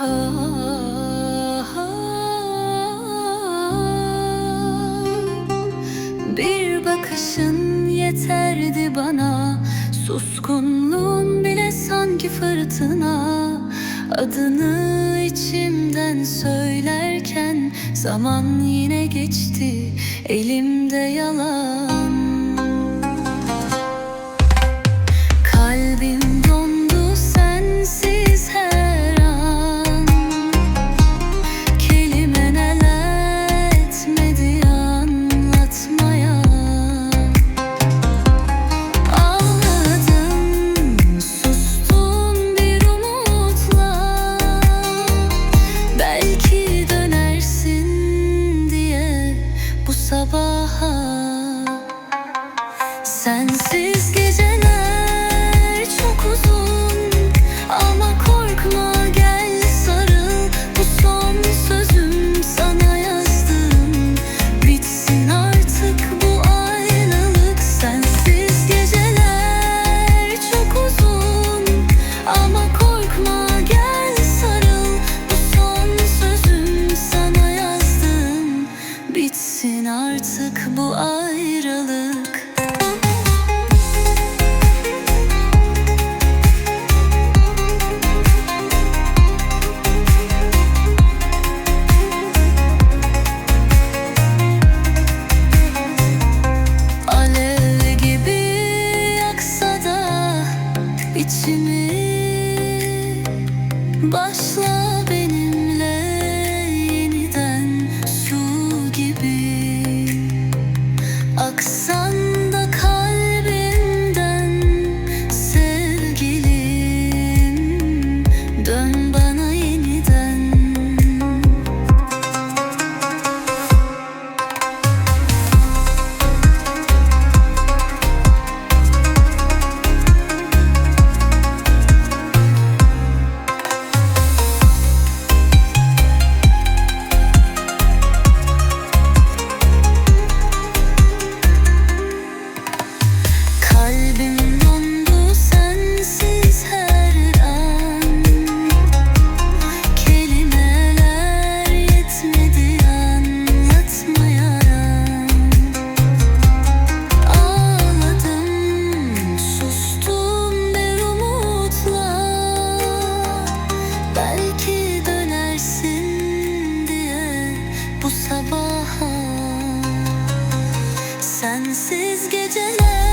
Bir bakışın yeterdi bana. Suskunluğun bile sanki fırtına. Adını içimden söylerken Zaman yine geçti. Elimde yalan sabahar içimi başla. Sensiz geceler